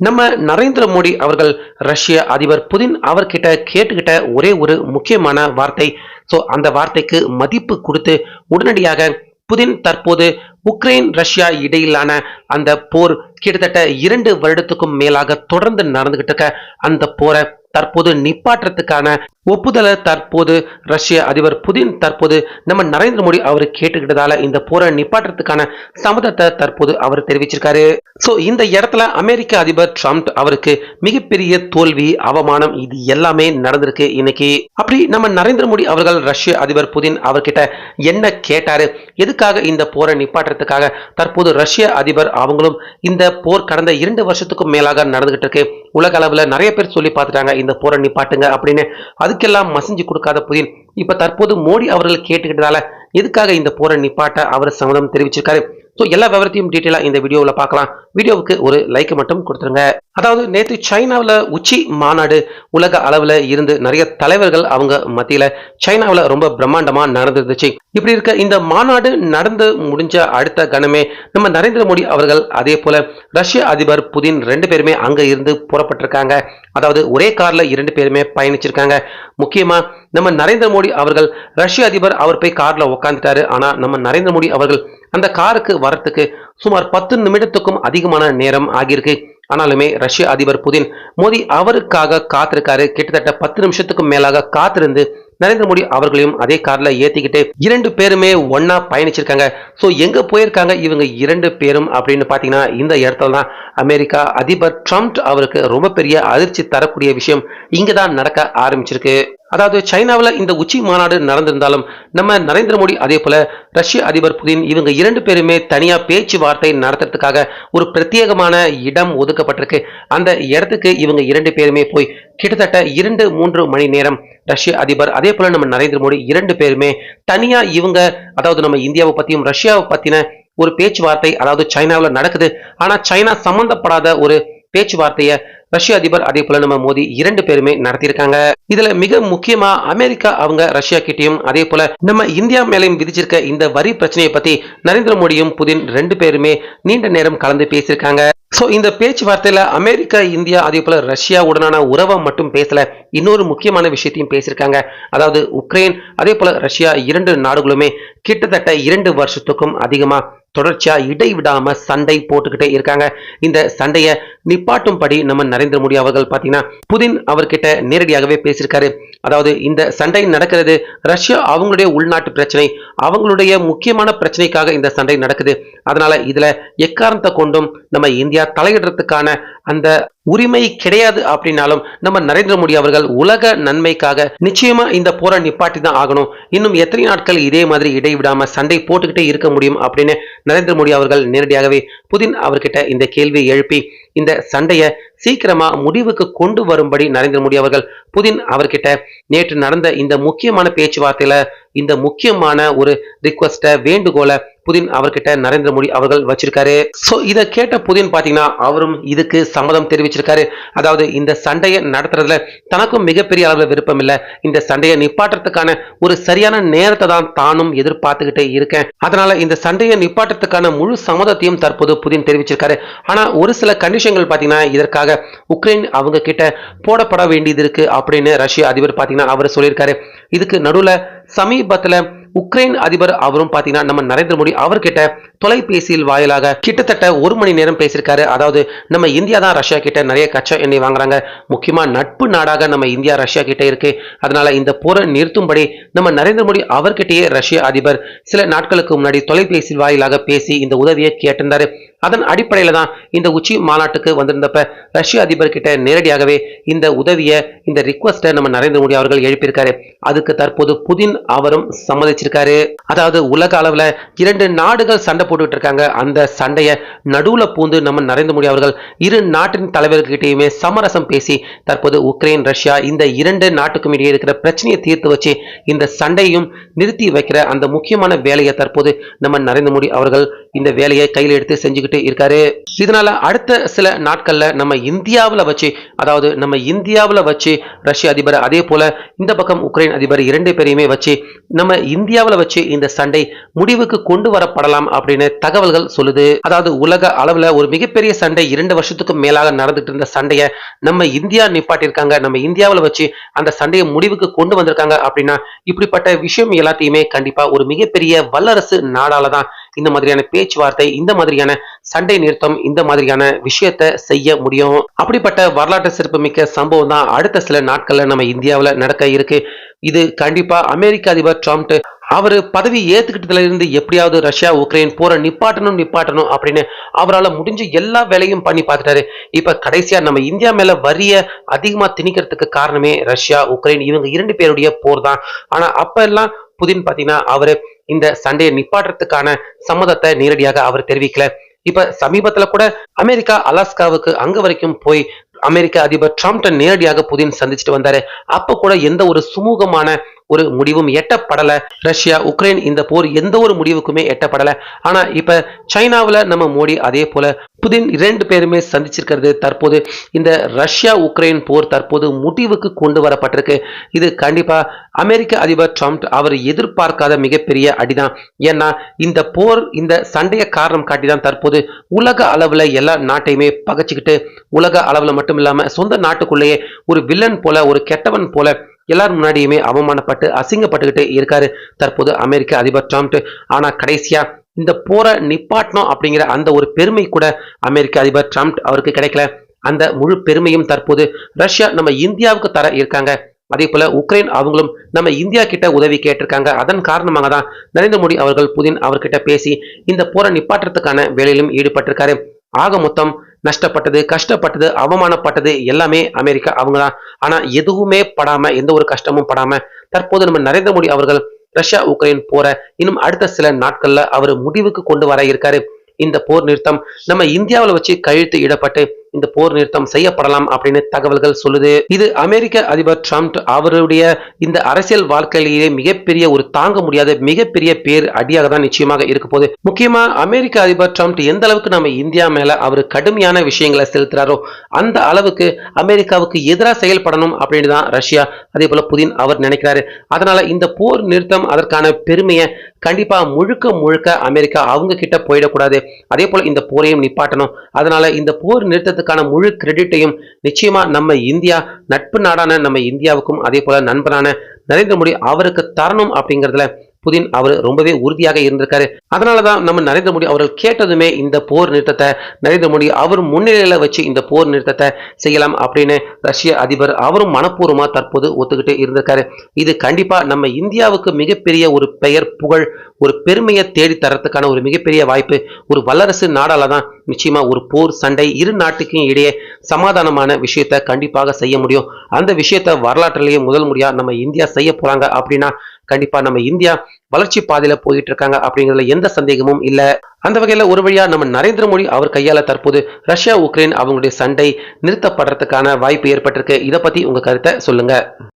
நம்ம நரேந்திர மோடி அவர்கள் ரஷ்ய அதிபர் புதின் அவர்கிட்ட கேட்டுக்கிட்ட ஒரே ஒரு முக்கியமான வார்த்தை. ஸோ அந்த வார்த்தைக்கு மதிப்பு கொடுத்து உடனடியாக புதின் தற்போது உக்ரைன் ரஷ்யா இடையிலான அந்த போர் கிட்டத்தட்ட இரண்டு வருடத்துக்கும் மேலாக தொடர்ந்து நடந்துகிட்டு இருக்க அந்த போரை தற்போது நிப்பாற்றத்துக்கான ஒப்புதலை தற்போது ரஷ்ய அதிபர் புதின் தற்போது நம்ம நரேந்திர மோடி அவர் கேட்டுக்கிட்டதால இந்த போரை நிப்பாற்றத்துக்கான சம்மதத்தை தற்போது அவர் தெரிவிச்சிருக்காரு. சோ இந்த இடத்துல அமெரிக்க அதிபர் ட்ரம்ப் அவருக்கு மிகப்பெரிய தோல்வி அவமானம் இது எல்லாமே நடந்திருக்கு இன்னைக்கு. அப்படி நம்ம நரேந்திர மோடி அவர்கள் ரஷ்ய அதிபர் புதின் அவர்கிட்ட என்ன கேட்டாரு? எதுக்காக இந்த போரை நிப்பாட்டுறதுக்காக தற்போது ரஷ்ய அதிபர் அவங்களும் இந்த போர் கடந்த இரண்டு வருஷத்துக்கும் மேலாக நடந்துகிட்டு இருக்கு. உலக அளவில் நிறைய பேர் சொல்லி பார்த்துட்டாங்க இந்த போரை நிப்பாட்டுங்க அப்படின்னு. அதுக்கெல்லாம் மசிஞ்சு கொடுக்காத புதின். இப்ப தற்போது மோடி அவர்கள் கேட்டுக்கிட்டதால எதுக்காக இந்த போரை நிப்பாட்ட அவர் சம்மதம் தெரிவிச்சிருக்காரு. ஸோ எல்லா விவரத்தையும் டீட்டெயிலாக இந்த வீடியோவில் பார்க்கலாம். வீடியோவுக்கு ஒரு லைக் மட்டும் கொடுத்துருங்க. அதாவது நேற்று சைனாவில் உச்சி மாநாடு உலக அளவில் இருந்து நிறைய தலைவர்கள் அவங்க மத்தியில் சைனாவில் ரொம்ப பிரம்மாண்டமாக நடந்துருந்துச்சு. இப்படி இருக்க இந்த மாநாடு நடந்து முடிஞ்ச அடுத்த கணமே நம்ம நரேந்திர மோடி அவர்கள் அதே போல ரஷ்ய அதிபர் புதின் ரெண்டு பேருமே அங்கே இருந்து புறப்பட்டிருக்காங்க. அதாவது ஒரே காரில் இரண்டு பேருமே பயணிச்சிருக்காங்க. முக்கியமாக நம்ம நரேந்திர மோடி அவர்கள் ரஷ்ய அதிபர் அவர் போய் காரில் உட்காந்துட்டாரு ஆனால் நம்ம நரேந்திர மோடி அவர்கள் அந்த காருக்கு வரத்துக்கு சுமார் பத்து நிமிடத்துக்கும் அதிகமான நேரம் ஆகியிருக்கு. ஆனாலுமே ரஷ்ய அதிபர் புதின் மோடி அவருக்காக காத்திருக்காரு. கிட்டத்தட்ட பத்து நிமிஷத்துக்கும் மேலாக காத்திருந்து நரேந்திர மோடி அவர்களையும் அதே கார்ல ஏத்திக்கிட்டு இரண்டு பேருமே ஒன்னா பயணிச்சிருக்காங்க. சோ எங்க போயிருக்காங்க இவங்க இரண்டு பேரும் அப்படின்னு பாத்தீங்கன்னா இந்த இடத்துல தான் அமெரிக்கா அதிபர் ட்ரம்ப் அவருக்கு ரொம்ப பெரிய அதிர்ச்சி தரக்கூடிய விஷயம் இங்கதான் நடக்க ஆரம்பிச்சிருக்கு. அதாவது சைனாவில் இந்த உச்சி மாநாடு நடந்திருந்தாலும் நம்ம நரேந்திர மோடி அதே போல ரஷ்ய அதிபர் புதின் இவங்க இரண்டு பேருமே தனியாக பேச்சுவார்த்தை நடத்துறதுக்காக ஒரு பிரத்யேகமான இடம் ஒதுக்கப்பட்டிருக்கு. அந்த இடத்துக்கு இவங்க இரண்டு பேருமே போய் கிட்டத்தட்ட இரண்டு மூன்று மணி நேரம் ரஷ்ய அதிபர் அதே போல நம்ம நரேந்திர மோடி இரண்டு பேருமே தனியா இவங்க அதாவது நம்ம இந்தியாவை பத்தியும் ரஷ்யாவை பத்தின ஒரு பேச்சுவார்த்தை அதாவது சைனாவில் நடக்குது. ஆனா சைனா சம்பந்தப்படாத ஒரு பேச்சுவார்த்தையை ரஷ்ய அதிபர் அதே போல நம்ம மோடி இரண்டு பேருமே நடத்தியிருக்காங்க. இதுல மிக முக்கியமா அமெரிக்கா அவங்க ரஷ்யா கிட்டயும் அதே போல நம்ம இந்தியா மேலையும் விதிச்சிருக்க இந்த வரி பிரச்சனையை பத்தி நரேந்திர மோடியும் புதின் ரெண்டு பேருமே நீண்ட நேரம் கலந்து பேசியிருக்காங்க. ஸோ இந்த பேச்சுவார்த்தையில் அமெரிக்கா இந்தியா அதே போல் ரஷ்யா உடனான உறவை மட்டும் பேசல. இன்னொரு முக்கியமான விஷயத்தையும் பேசியிருக்காங்க. அதாவது உக்ரைன் அதே போல் ரஷ்யா இரண்டு நாடுகளுமே கிட்டத்தட்ட இரண்டு வருஷத்துக்கும் அதிகமாக தொடர்ச்சியாக இடைவிடாமல் சண்டை போட்டுக்கிட்டே இருக்காங்க. இந்த சண்டையை நிப்பாட்டும்படி நம்ம நரேந்திர மோடி அவர்கள் பார்த்தீங்கன்னா புதின் அவர்கிட்ட நேரடியாகவே பேசியிருக்காரு. அதாவது இந்த சண்டை நடக்கிறது ரஷ்யா அவங்களுடைய உள்நாட்டு பிரச்சனை அவங்களுடைய முக்கியமான பிரச்சனைக்காக இந்த சண்டை நடக்குது. அதனால இதுல எக்காரணத்தை கொண்டும் நம்ம இந்தியா தலையிடுறதுக்கான அந்த உரிமை கிடையாது அப்படின்னாலும் நம்ம நரேந்திர மோடி அவர்கள் உலக நன்மைக்காக நிச்சயமா இந்த போரை நிப்பாட்டி தான் ஆகணும். இன்னும் எத்தனை நாட்கள் இதே மாதிரி இடைவிடாம சண்டை போட்டுக்கிட்டே இருக்க முடியும் அப்படின்னு நரேந்திர மோடி அவர்கள் நேரடியாகவே புதின் அவர்கிட்ட இந்த கேள்வியை எழுப்பி இந்த சண்டையை சீக்கிரமா முடிவுக்கு கொண்டு வரும்படி நரேந்திர மோடி அவர்கள் புதின் அவர்கிட்ட நேற்று நடந்த இந்த முக்கியமான பேச்சுவார்த்தையில இந்த முக்கியமான ஒரு ரிக்வஸ்ட வேண்டுகோளை புதின் அவர்கிட்ட நரேந்திர மோடி அவர்கள் வச்சிருக்காரு. சோ இதை கேட்ட புதின் பாத்தீங்கன்னா அவரும் இதுக்கு சம்மதம் தெரிவிச்சிருக்காரு. அதாவது இந்த சண்டையை நடத்துறதுல தனக்கும் மிகப்பெரிய அளவில் விருப்பம் இல்ல. இந்த சண்டையை நிப்பாட்டுறதுக்கான ஒரு சரியான நேரத்தை தான் தானும் எதிர்பார்த்துக்கிட்டே இருக்கேன். அதனால இந்த சண்டையை நிப்பாட்டுறதுக்கான முழு சம்மதத்தையும் தற்போது புதின் தெரிவிச்சிருக்காரு. ஆனா ஒரு சில கண்டிஷன்கள் பாத்தீங்கன்னா இதற்காக உக்ரைன் அவங்க கிட்ட போடப்பட வேண்டியது இருக்கு அப்படின்னு ரஷ்ய அதிபர் பாத்தீங்கன்னா அவர் சொல்லியிருக்காரு. இதுக்கு நடுவில் சமீபத்தில் உக்ரைன் அதிபர் அவரும் பாத்தீங்கன்னா நம்ம நரேந்திர மோடி அவர்கிட்ட தொலைபேசியில் வாயிலாக கிட்டத்தட்ட ஒரு மணி நேரம் பேசியிருக்காரு. அதாவது நம்ம இந்தியா தான் ரஷ்யா கிட்ட நிறைய கச்சா எண்ணெய் வாங்குறாங்க. முக்கியமா நட்பு நாடாக நம்ம இந்தியா ரஷ்யா கிட்ட இருக்கு. அதனால இந்த போரை நிறுத்தும்படி நம்ம நரேந்திர மோடி அவர்கிட்டயே ரஷ்ய அதிபர் சில நாட்களுக்கு முன்னாடி தொலைபேசி வாயிலாக பேசி இந்த உதவியை கேட்டிருந்தாரு. அதன் அடிப்படையில தான் இந்த உச்சி மாநாட்டுக்கு வந்திருந்தப்ப ரஷ்ய அதிபர் கிட்ட நேரடியாகவே இந்த உதவியை இந்த ரிக்வஸ்ட்டை நம்ம நரேந்திர மோடி அவர்கள் எழுப்பியிருக்காரு. அதுக்கு தற்போது புதின் அவரும் வச்சிருக்காரு. அதாவது உலக அளவுல இரண்டு நாடுகள் சண்டை போட்டுட்டு இருக்காங்க. அந்த சண்டையை நடுவுல பூந்து நம்ம நரேந்திர மோடி அவர்கள் இரு நாட்டின் தலைவர்கிட்டயுமே சமரசம் பேசி தற்போது உக்ரைன் ரஷ்யா இந்த இரண்டு நாட்டுக்கும் இடையே இருக்கிற பிரச்சனையை தீர்த்து வச்சு இந்த சண்டையும் நிறுத்தி வைக்கிற அந்த முக்கியமான வேலையை தற்போது நம்ம நரேந்திர மோடி அவர்கள் இந்த வேலையை கையில் எடுத்து செஞ்சுக்கிட்டு இருக்காரு. இதனால் அடுத்த சில நாட்களில் நம்ம இந்தியாவில் வச்சு அதாவது நம்ம இந்தியாவில் வச்சு ரஷ்ய அதிபர் அதே போல் இந்த பக்கம் உக்ரைன் அதிபர் இரண்டு பேரையுமே வச்சு நம்ம இந்தியாவில் வச்சு இந்த சண்டை முடிவுக்கு கொண்டு வரப்படலாம் அப்படின்னு தகவல்கள் சொல்லுது. அதாவது உலக அளவில் ஒரு மிகப்பெரிய சண்டை இரண்டு வருஷத்துக்கும் மேலாக நடந்துட்டு இருந்த சண்டையை நம்ம இந்தியா நிப்பாட்டியிருக்காங்க. நம்ம இந்தியாவில் வச்சு அந்த சண்டையை முடிவுக்கு கொண்டு வந்திருக்காங்க அப்படின்னா இப்படிப்பட்ட விஷயம் எல்லாத்தையுமே கண்டிப்பாக ஒரு மிகப்பெரிய வல்லரசு நாடால தான் இந்த மாதிரியான பேச்சுவார்த்தை இந்த மாதிரியான சண்டை நிறுத்தம் இந்த மாதிரியான விஷயத்த செய்ய முடியும். அப்படிப்பட்ட வரலாற்று சிறப்புமிக்க சம்பவம் தான் அடுத்த சில நாட்கள்ல நம்ம இந்தியாவில் நடக்க இருக்கு. இது கண்டிப்பா அமெரிக்க அதிபர் ட்ரம்ப் அவர் பதவி ஏத்துக்கிட்டதுல இருந்து எப்படியாவது ரஷ்யா உக்ரைன் போற நிப்பாட்டணும் நிப்பாட்டணும் அப்படின்னு அவரால் முடிஞ்ச எல்லா வேலையும் பண்ணி பார்த்துட்டாரு. இப்ப கடைசியா நம்ம இந்தியா மேல வரிய அதிகமா திணிக்கிறதுக்கு காரணமே ரஷ்யா உக்ரைன் இவங்க இரண்டு பேருடைய போர் தான். ஆனா அப்ப எல்லாம் புதின் பாத்தீங்கன்னா அவரு இந்த சண்டையை நிப்பாட்டுறதுக்கான சம்மதத்தை நேரடியாக அவர் தெரிவிக்கல. இப்ப சமீபத்துல கூட அமெரிக்கா அலாஸ்காவுக்கு அங்க வரைக்கும் போய் அமெரிக்க அதிபர் ட்ரம்ப்ட நேரடியாக புதின் சந்திச்சுட்டு வந்தாரு. அப்ப கூட எந்த ஒரு சுமூகமான ஒரு முடிவும் எட்டப்படலை. ரஷ்யா உக்ரைன் இந்த போர் எந்த ஒரு முடிவுக்குமே எட்டப்படலை. ஆனால் இப்போ சைனாவில் நம்ம மோடி அதே போல புதின் இரண்டு பேருமே சந்திச்சிருக்கிறது தற்போது. இந்த ரஷ்யா உக்ரைன் போர் தற்போது முடிவுக்கு கொண்டு வரப்பட்டிருக்கு. இது கண்டிப்பாக அமெரிக்க அதிபர் ட்ரம்ப் அவர் எதிர்பார்க்காத மிகப்பெரிய அடிதான். ஏன்னா இந்த போர் இந்த சண்டையை காரணம் காட்டி தான் தற்போது உலக அளவில் எல்லா நாட்டையுமே பகச்சிக்கிட்டு உலக அளவில் மட்டும் இல்லாமல் சொந்த நாட்டுக்குள்ளேயே ஒரு வில்லன் போல ஒரு கெட்டவன் போல எல்லார் முன்னாடியுமே அவமானப்பட்டு அசிங்கப்பட்டுக்கிட்டு இருக்காரு. தற்போது அமெரிக்க அதிபர் ட்ரம்ப். ஆனா கடைசியா இந்த போரை நிப்பாட்டணும் அப்படிங்கிற அந்த ஒரு பெருமை கூட அமெரிக்க அதிபர் ட்ரம்ப் அவருக்கு கிடைக்கல. அந்த முழு பெருமையும் தற்போது ரஷ்யா நம்ம இந்தியாவுக்கு தர இருக்காங்க. அதே போல உக்ரைன் அவங்களும் நம்ம இந்தியா கிட்ட உதவி கேட்டிருக்காங்க. அதன் காரணமாக தான் நரேந்திர மோடி அவர்கள் புதின் அவர்கிட்ட பேசி இந்த போரை நிப்பாட்டுறதுக்கான வேலையிலும் ஈடுபட்டிருக்காரு. ஆக மொத்தம் நஷ்டப்பட்டது கஷ்டப்பட்டது அவமானப்பட்டது எல்லாமே அமெரிக்கா அவங்க தான் ஆனா எதுவுமே படாம எந்த ஒரு கஷ்டமும் படாம தற்போது நம்ம நரேந்திர மோடி அவர்கள் ரஷ்யா உக்ரைன் போற இன்னும் அடுத்த சில நாட்கள்ல அவர் முடிவுக்கு கொண்டு வர இருக்காரு. இந்த போர் நிறுத்தம் நம்ம இந்தியாவில் வச்சு கழுத்து இடப்பட்டு இந்த போர் நிறுத்தம் செய்யப்படலாம் அப்படின்னு தகவல்கள் சொல்லுது. இது அமெரிக்க அதிபர் ட்ரம்ப் அவருடைய இந்த அரசியல் வாழ்க்கையிலேயே மிகப்பெரிய ஒரு தாங்க முடியாத மிகப்பெரிய பேர் அடியாக தான் நிச்சயமாக இருக்க போகுது. முக்கியமா அமெரிக்க அதிபர் ட்ரம்ப் எந்த அளவுக்கு நம்ம இந்தியா மேல அவர் கடுமையான விஷயங்களை செலுத்துறாரோ அந்த அளவுக்கு அமெரிக்காவுக்கு எதிராக செயல்படணும் அப்படின்னு தான் ரஷ்யா அதே போல புதின் அவர் நினைக்கிறாரு. அதனால இந்த போர் நிறுத்தம் அதற்கான பெருமையை கண்டிப்பா முழுக்க முழுக்க அமெரிக்கா அவங்க கிட்ட போயிடக்கூடாது. அதே போல இந்த போரையும் நிப்பாட்டணும். அதனால இந்த போர் நிறுத்தத்துக்கான முழு கிரெடிட்டையும் நிச்சயமா நம்ம இந்தியா நட்பு நாடான நம்ம இந்தியாவுக்கும் அதே போல நண்பனான நரேந்திர மோடி அவருக்கு தரணும் அப்படிங்கிறதுல புதின் அவர் ரொம்பவே உறுதியாக இருந்திருக்காரு. அதனாலதான் நம்ம நரேந்திர மோடி அவர்கள் கேட்டதுமே இந்த போர் நிறுத்தத்தை நரேந்திர மோடி அவர் முன்னிலையில் வச்சு இந்த போர் நிறுத்தத்தை செய்யலாம் அப்படின்னு ரஷ்ய அதிபர் அவரும் மனப்பூர்வமாக தற்போது ஒத்துக்கிட்டு இருந்திருக்காரு. இது கண்டிப்பாக நம்ம இந்தியாவுக்கு மிகப்பெரிய ஒரு பெயர் புகழ் ஒரு பெருமையை தேடி தரத்துக்கான ஒரு மிகப்பெரிய வாய்ப்பு ஒரு வல்லரசு நாடால தான் நிச்சயமா ஒரு போர் சண்டை இரு நாட்டுக்கும் இடையே சமாதானமான விஷயத்தை கண்டிப்பாக செய்ய முடியும். அந்த விஷயத்தை வரலாற்றிலேயே முதல் முறையாக நம்ம இந்தியா செய்ய போறாங்க அப்படின்னா கண்டிப்பா நம்ம இந்தியா வளர்ச்சி பாதையில போயிட்டு இருக்காங்க அப்படிங்கிறதுல எந்த சந்தேகமும் இல்ல. அந்த வகையில ஒரு வழியா நம்ம நரேந்திர மோடி அவர் கையால தற்போது ரஷ்யா உக்ரைன் அவங்களுடைய சண்டை நிறுத்தப்படுறதுக்கான வாய்ப்பு ஏற்பட்டிருக்கு. இதை பத்தி உங்க கருத்தை சொல்லுங்க.